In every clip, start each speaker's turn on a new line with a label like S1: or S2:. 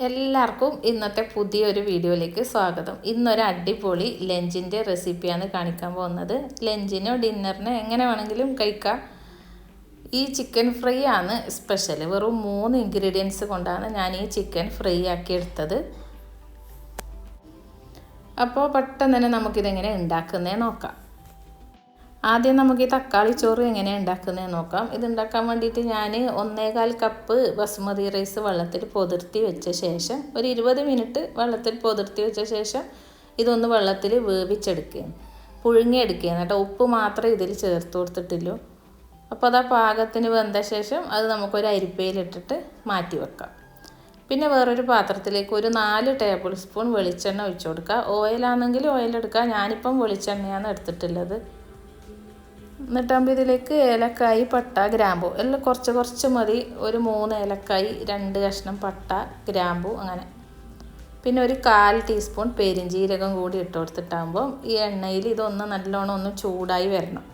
S1: എല്ലാവർക്കും ഇന്നത്തെ പുതിയൊരു വീഡിയോയിലേക്ക് സ്വാഗതം. ഇന്നൊരു അടിപൊളി ലഞ്ചിന്റെ റെസിപ്പിയാണ് കാണിക്കാൻ പോകുന്നത്. ലഞ്ചിനോ ഡിന്നറിനോ എങ്ങനെ വേണമെങ്കിലും കഴിക്കാം. ഈ ചിക്കൻ ഫ്രൈ ആണ് സ്പെഷ്യൽ വെറും മൂന്ന് ഇൻഗ്രീഡിയൻസ് കൊണ്ടാണ് ഞാൻ ഈ ചിക്കൻ ഫ്രൈ ആക്കി എടുത്തത്. അപ്പോൾ പെട്ടെന്ന് തന്നെ നമുക്കിതെങ്ങനെ ഉണ്ടാക്കുന്നേ നോക്കാം. ആദ്യം നമുക്ക് ഈ തക്കാളി ചോറ് എങ്ങനെ ഉണ്ടാക്കുന്നത് നോക്കാം. ഇത് ഉണ്ടാക്കാൻ വേണ്ടിയിട്ട് ഞാൻ ഒന്നേകാൽ കപ്പ് ബസ്മതി റൈസ് വെള്ളത്തിൽ പൊതിർത്തി വെച്ച ശേഷം ഒരു ഇരുപത് മിനിറ്റ് വെള്ളത്തിൽ പൊതിർത്തി വെച്ച ശേഷം ഇതൊന്ന് വെള്ളത്തിൽ വേവിച്ചെടുക്കുക. പുഴുങ്ങിയെടുക്കുക കേട്ടോ ഉപ്പ് മാത്രം ഇതിൽ ചേർത്ത് കൊടുത്തിട്ടുള്ളൂ അപ്പോൾ അത് ആ പാകത്തിന് വെന്ത ശേഷം അത് നമുക്കൊരു അരിപ്പയിലിട്ടിട്ട് മാറ്റി വെക്കാം. പിന്നെ വേറൊരു പാത്രത്തിലേക്ക് ഒരു നാല് ടേബിൾ സ്പൂൺ വെളിച്ചെണ്ണ ഒഴിച്ചു കൊടുക്കുക. ഓയിലാണെങ്കിൽ ഓയിൽ എടുക്കുക. ഞാനിപ്പം വെളിച്ചെണ്ണയാണ് എടുത്തിട്ടുള്ളത്. എന്നിട്ടാകുമ്പോൾ ഇതിലേക്ക് ഏലക്കായി പട്ട ഗ്രാമ്പു എല്ലാം കുറച്ച് കുറച്ച് മതി. ഒരു മൂന്ന് ഏലക്കായി രണ്ട് കഷ്ണം പട്ട ഗ്രാമ്പു അങ്ങനെ. പിന്നെ ഒരു കാൽ ടീസ്പൂൺ പെരിഞ്ജീരകം കൂടി ഇട്ട് കൊടുത്തിട്ടാകുമ്പോൾ ഈ എണ്ണയിൽ ഇതൊന്ന് നല്ലോണം ഒന്ന് ചൂടായി വരണം.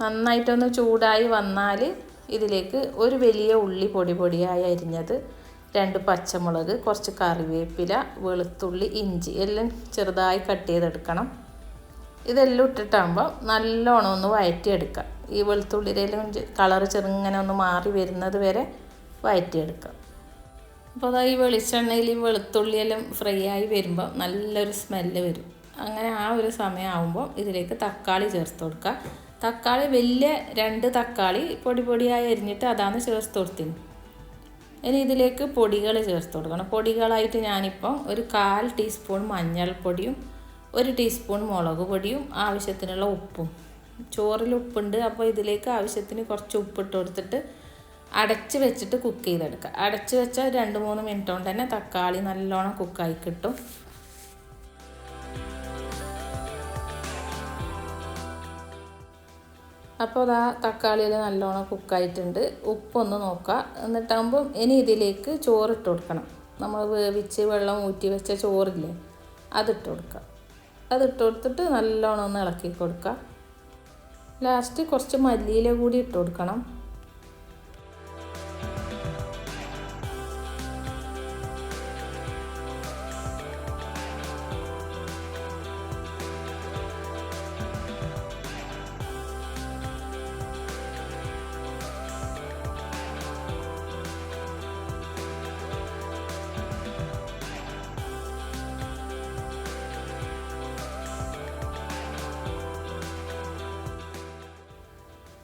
S1: നന്നായിട്ടൊന്ന് ചൂടായി വന്നാൽ ഇതിലേക്ക് ഒരു വലിയ ഉള്ളി പൊടി പൊടിയായി അരിഞ്ഞത് രണ്ട് പച്ചമുളക് കുറച്ച് കറിവേപ്പില വെളുത്തുള്ളി ഇഞ്ചി എല്ലാം ചെറുതായി കട്ട് ചെയ്തെടുക്കണം. ഇതെല്ലാം ഇട്ടിട്ടാകുമ്പോൾ നല്ലോണം ഒന്ന് വഴറ്റിയെടുക്കുക ഈ വെളുത്തുള്ളിയിലും കളർ ചെറുങ്ങനെ ഒന്ന് മാറി വരുന്നത് വരെ വഴറ്റിയെടുക്കുക അപ്പോൾ അതാ ഈ വെളിച്ചെണ്ണയിൽ ഈ വെളുത്തുള്ളിയെല്ലാം ഫ്രൈ ആയി വരുമ്പോൾ നല്ലൊരു സ്മെല്ല് വരും. അങ്ങനെ ആ ഒരു സമയമാകുമ്പോൾ ഇതിലേക്ക് തക്കാളി ചേർത്ത് കൊടുക്കുക. തക്കാളി വലിയ രണ്ട് തക്കാളി പൊടി പൊടിയായി അരിഞ്ഞിട്ട് അതാണ് ചേർത്ത് കൊടുത്തിന്. ഇനി ഇതിലേക്ക് പൊടികൾ ചേർത്ത് കൊടുക്കണം. പൊടികളായിട്ട് ഞാനിപ്പം ഒരു കാൽ ടീസ്പൂൺ മഞ്ഞൾപ്പൊടിയും ഒരു ടീസ്പൂൺ മുളക് പൊടിയും ആവശ്യത്തിനുള്ള ഉപ്പും. ചോറിൽ ഉപ്പുണ്ട് അപ്പോൾ ഇതിലേക്ക് ആവശ്യത്തിന് കുറച്ച് ഉപ്പിട്ട് കൊടുത്തിട്ട് അടച്ച് വെച്ചിട്ട് കുക്ക് ചെയ്തെടുക്കുക. അടച്ച് വെച്ചാൽ രണ്ട് മൂന്ന് മിനിറ്റ് കൊണ്ട് തന്നെ തക്കാളി നല്ലോണം കുക്കായി കിട്ടും. അപ്പോൾ അതാ തക്കാളിയിൽ നല്ലോണം കുക്കായിട്ടുണ്ട് ഉപ്പൊന്ന് നോക്കുക. എന്നിട്ടാകുമ്പം ഇനി ഇതിലേക്ക് ചോറിട്ട് കൊടുക്കണം. നമ്മൾ വേവിച്ച് വെള്ളം ഊറ്റി വെച്ച ചോറില്ലേ അതിട്ട് കൊടുക്കുക. അതിട്ട് കൊടുത്തിട്ട് നല്ലോണം ഒന്ന് ഇളക്കി കൊടുക്കുക. ലാസ്റ്റ് കുറച്ച് മല്ലിയില കൂടി ഇട്ട് കൊടുക്കണം.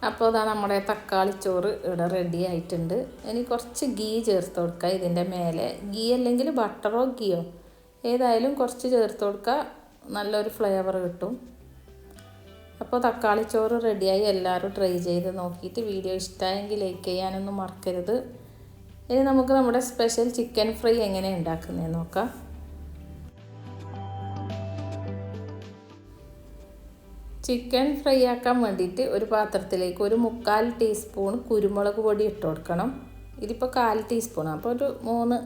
S1: അപ്പോൾ അതാ നമ്മുടെ തക്കാളി ചോറ് ഇവിടെ റെഡി ആയിട്ടുണ്ട്. ഇനി കുറച്ച് ഗീ ചേർത്ത് കൊടുക്കുക ഇതിന്റെ മേലെ. ഗീ അല്ലെങ്കിൽ ബട്ടറോ ഗീയോ? ഏതായാലും കുറച്ച് ചേർത്ത് കൊടുക്കുക നല്ലൊരു ഫ്ലേവർ കിട്ടും. അപ്പോൾ തക്കാളി ചോറ് റെഡിയായി എല്ലാവരും ട്രൈ ചെയ്ത് നോക്കിയിട്ട് വീഡിയോ ഇഷ്ടമായെങ്കിൽ ലൈക്ക് ചെയ്യാനൊന്നും മറക്കരുത്. ഇനി നമുക്ക് നമ്മുടെ സ്പെഷ്യൽ ചിക്കൻ ഫ്രൈ എങ്ങനെ ഉണ്ടാക്കുന്നതെന്ന് നോക്കാം. ചിക്കൻ ഫ്രൈ ആക്കാൻ വേണ്ടിയിട്ട് ഒരു പാത്രത്തിലേക്ക് ഒരു മുക്കാൽ ടീസ്പൂൺ കുരുമുളക് പൊടി ഇട്ട് കൊടുക്കണം. ഇതിപ്പോൾ കാൽ ടീസ്പൂൺ അപ്പോൾ ഒരു മൂന്ന്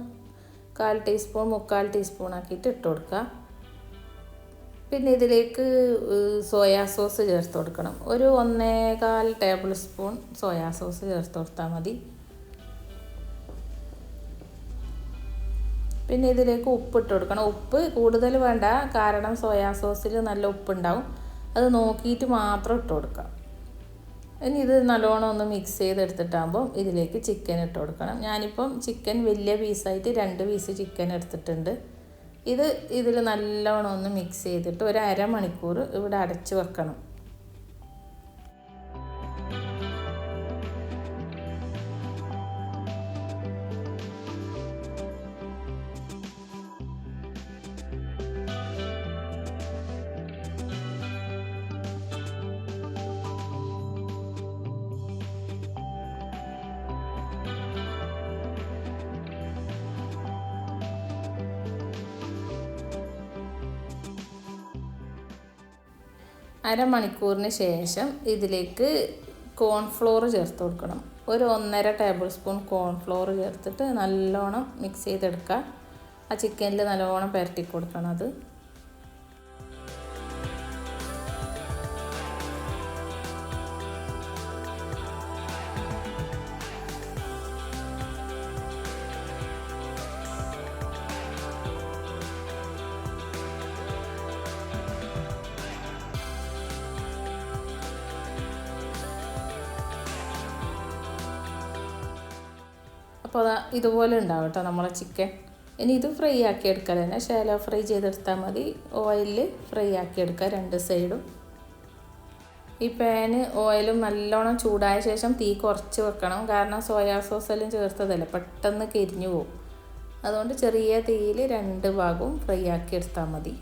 S1: കാൽ ടീസ്പൂൺ മുക്കാൽ ടീസ്പൂൺ ആക്കിയിട്ട് ഇട്ട് കൊടുക്കുക. പിന്നെ ഇതിലേക്ക് സോയാ സോസ് ചേർത്ത് കൊടുക്കണം. ഒരു ഒന്നേകാൽ ടേബിൾ സ്പൂൺ സോയാ സോസ് ചേർത്ത് കൊടുത്താൽ മതി. പിന്നെ ഇതിലേക്ക് ഉപ്പ് ഇട്ട് കൊടുക്കണം. ഉപ്പ് കൂടുതൽ വേണ്ട. കാരണം സോയാ സോസിൽ നല്ല ഉപ്പുണ്ടാവും. അത് നോക്കിയിട്ട് മാത്രം ഇട്ട് കൊടുക്കുക. ഇനി ഇത് നല്ലോണം ഒന്ന് മിക്സ് ചെയ്തെടുത്തിട്ടാകുമ്പോൾ ഇതിലേക്ക് ചിക്കൻ ഇട്ട് കൊടുക്കണം. ഞാനിപ്പം ചിക്കൻ വലിയ പീസായിട്ട് രണ്ട് പീസ് ചിക്കൻ എടുത്തിട്ടുണ്ട്. ഇത് ഇതിൽ നല്ലോണം ഒന്ന് മിക്സ് ചെയ്തിട്ട് ഒരു അരമണിക്കൂർ ഇവിടെ അടച്ച് വെക്കണം. അരമണിക്കൂറിന് ശേഷം ഇതിലേക്ക് കോൺഫ്ലോർ ചേർത്ത് കൊടുക്കണം. ഒരു ഒന്നര ടേബിൾ സ്പൂൺ കോൺഫ്ലോർ ചേർത്തിട്ട് നല്ലോണം മിക്സ് ചെയ്തെടുക്കുക. ആ ചിക്കനിൽ നല്ലോണം പുരട്ടി കൊടുക്കണം അത്. അപ്പോൾ ഇതുപോലെ ഉണ്ടാവും കേട്ടോ നമ്മളെ ചിക്കൻ ഇനി ഇത് ഫ്രൈ ആക്കി എടുക്കുക തന്നെ. ഷാലോ ഫ്രൈ ചെയ്തെടുത്താൽ മതി. ഓയിലിൽ ഫ്രൈ ആക്കി എടുക്കുക രണ്ട് സൈഡും ഈ പാന് ഓയിലും നല്ലോണം ചൂടായ ശേഷം തീ കുറച്ച് വെക്കണം. കാരണം സോയാ സോസ് എല്ലാം ചേർത്തതല്ലേ. പെട്ടെന്ന് കരിഞ്ഞു പോകും. അതുകൊണ്ട് ചെറിയ തീയിൽ രണ്ട് ഭാഗവും ഫ്രൈ ആക്കി എടുത്താൽ മതി.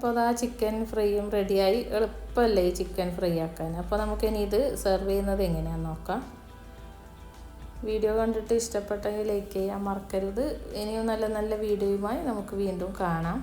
S1: അപ്പോൾ അതാ ചിക്കൻ ഫ്രൈയും റെഡിയായി എളുപ്പമല്ലേ ഈ ചിക്കൻ ഫ്രൈ ആക്കാൻ. അപ്പോൾ നമുക്ക് ഇനി ഇത് സെർവ് ചെയ്യുന്നത് എങ്ങനെയാണെന്ന് നോക്കാം. വീഡിയോ കണ്ടിട്ട് ഇഷ്ടപ്പെട്ടെങ്കിൽ ലൈക്ക് ചെയ്യാൻ മറക്കരുത്. ഇനിയും നല്ല നല്ല വീഡിയോയുമായി നമുക്ക് വീണ്ടും കാണാം.